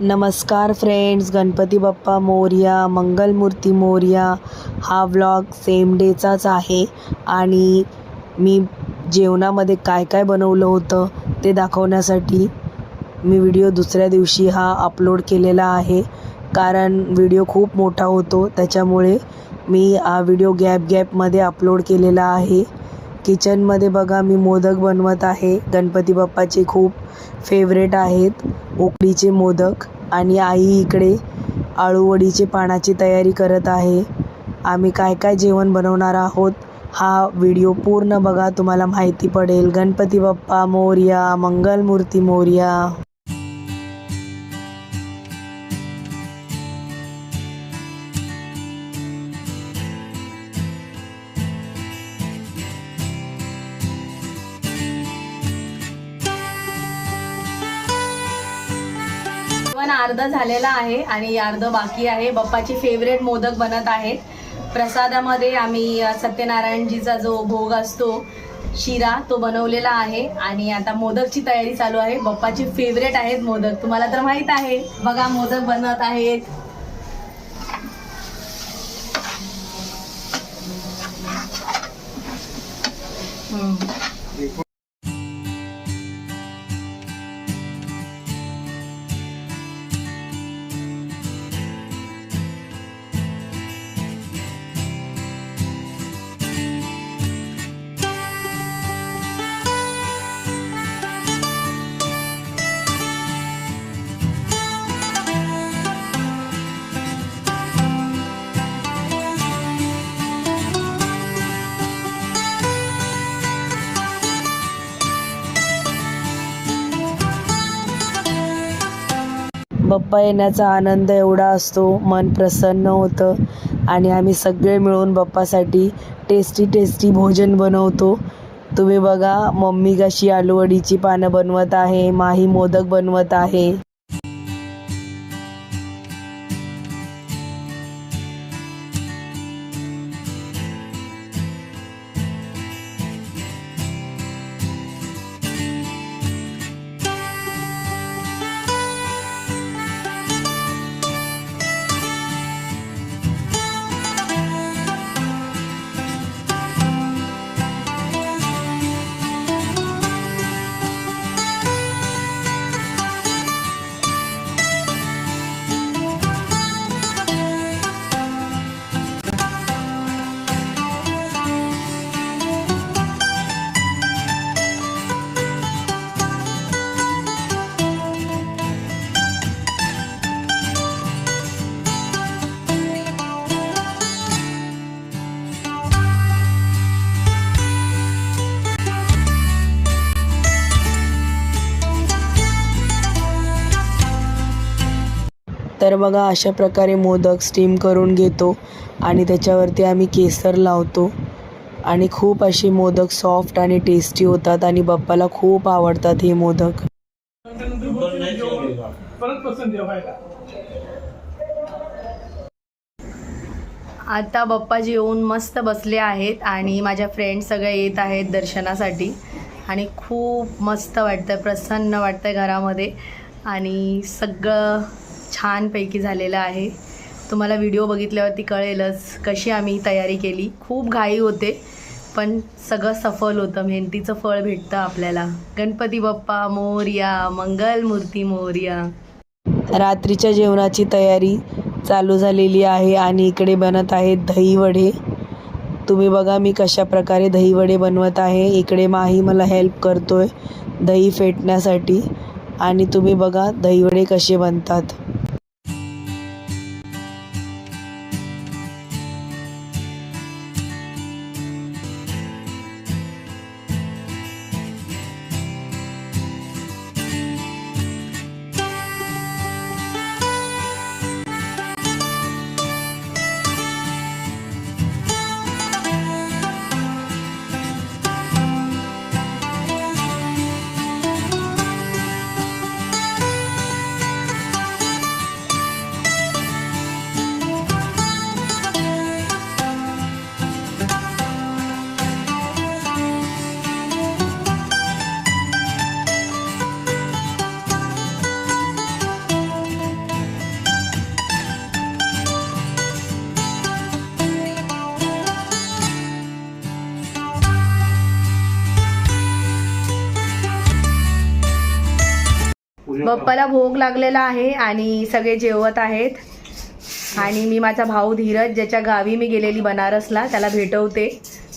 नमस्कार फ्रेंड्स गणपती बाप्पा मोरया मंगलमूर्ती मोरया. हा vlog same डेचाच आहे. आणि मी जेवणामध्ये काय काय बनवलं होतं ते दाखवण्यासाठी मी व्हिडिओ दुसऱ्या दिवशी हा अपलोड केलेला आहे. कारण व्हिडिओ खूप मोठा होतो त्याच्यामुळे मी हा व्हिडिओ गॅप गॅपमध्ये अपलोड केलेला आहे. किचनमध्ये बघा मी मोदक बनवत आहे. गणपती बाप्पाचे खूप फेवरेट आहेत. उकडीचे मोदक आणि आई इकडे आळूवडीचे पानाची तयारी करत आहे. आम्ही काय काय जेवण बनवणार आहोत हा व्हिडिओ पूर्ण बघा तुम्हाला माहिती पडेल. गणपती बाप्पा मोर्या मंगलमूर्ती मोरया. जेवण अर्ध झालेलं आहे आणि अर्ध बाकी आहे. बाप्पाचे फेवरेट मोदक बनत आहेत. प्रसादामध्ये आम्ही सत्यनारायणजीचा जो भोग असतो शिरा तो बनवलेला आहे. आणि आता मोदकची तयारी चालू आहे. बाप्पाचे फेवरेट आहेत मोदक. तुम्हाला तर माहीत आहे. बघा मोदक बनत आहेत. हम्म. बाप्पा येण्याचा आनंद एवढा असतो मन प्रसन्न होतं आणि आम्ही सगळे मिळून बाप्पासाठी टेस्टी टेस्टी भोजन बनवतो. तुम्ही बघा मम्मी कशी आलूवडीची पानं बनवत आहे माही मोदक बनवत आहे. तर बघा अशा प्रकारे मोदक स्टीम करून घेतो आणि त्याच्यावरती आम्ही केसर लावतो. आणि खूप असे मोदक सॉफ्ट आणि टेस्टी होतात आणि बाप्पाला खूप आवडतात हे मोदक. आता बाप्पा जेवून मस्त बसले आहेत आणि माझ्या फ्रेंड सगळे येत आहेत दर्शनासाठी. आणि खूप मस्त वाटतं प्रसन्न वाटतं घरामध्ये. आणि सगळं छानपैकी झालेलं आहे. तुम्हाला व्हिडिओ बघितल्यावरती कळेलच कशी आम्ही तयारी केली. खूप घाई होते पण सगळं सफल होतं. मेहनतीचं फळ भेटतं आपल्याला. गणपती बाप्पा मोरया मंगलमूर्ती मोरया. रात्रीच्या जेवणाची तयारी चालू झालेली आहे आणि इकडे बनत आहेत दहीवडे तुम्ही बघा मी कशा प्रकारे दहीवडे बनवत आहे. इकडे माही मला हेल्प करतोय दही फेटण्यासाठी. आणि तुम्ही बघा दहीवडे कसे बनतात. बाप्पाला भोग लागलेला आहे आणि सगळे जेवत आहेत. आणि मी माझा भाऊ धीरज ज्याच्या गावी मी गेलेली बनारसला त्याला भेटवते.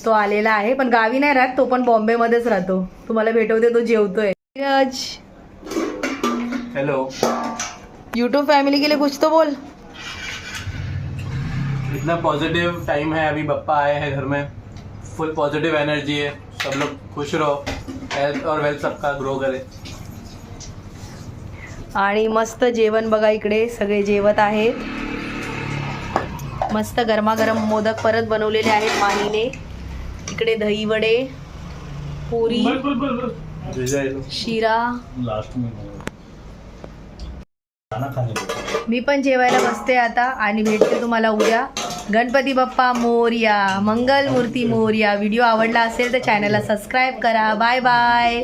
तो आलेला आहे पण गावी नाही राहत तो पण बॉम्बेमध्येच राहतो. तुम्हाला भेटवते तो जेवतोय. धीरज. हेलो यूट्यूब फैमिली के लिए कुछ तो बोल. इतना पॉजिटिव टाइम है अभी बप्पा आए हैं घर में. फुल पॉजिटिव एनर्जी है. सब लोग खुश रहो. हेल्थ और वेल्थ सबका ग्रो करे. आणि मस्त जेवण बघा इकडे सगळे जेवत आहेत. मस्त गरमागरम मोदक परत बनवलेले आहेत माहीने इकडे दही वडे पुरी शिरा. मी पण जेवायला बसते आता आणि भेटते तुम्हाला उद्या. गणपती बाप्पा मोर्या मंगल मूर्ती मोर्या. व्हिडिओ आवडला असेल तर चॅनलला सबस्क्राईब करा. Bye bye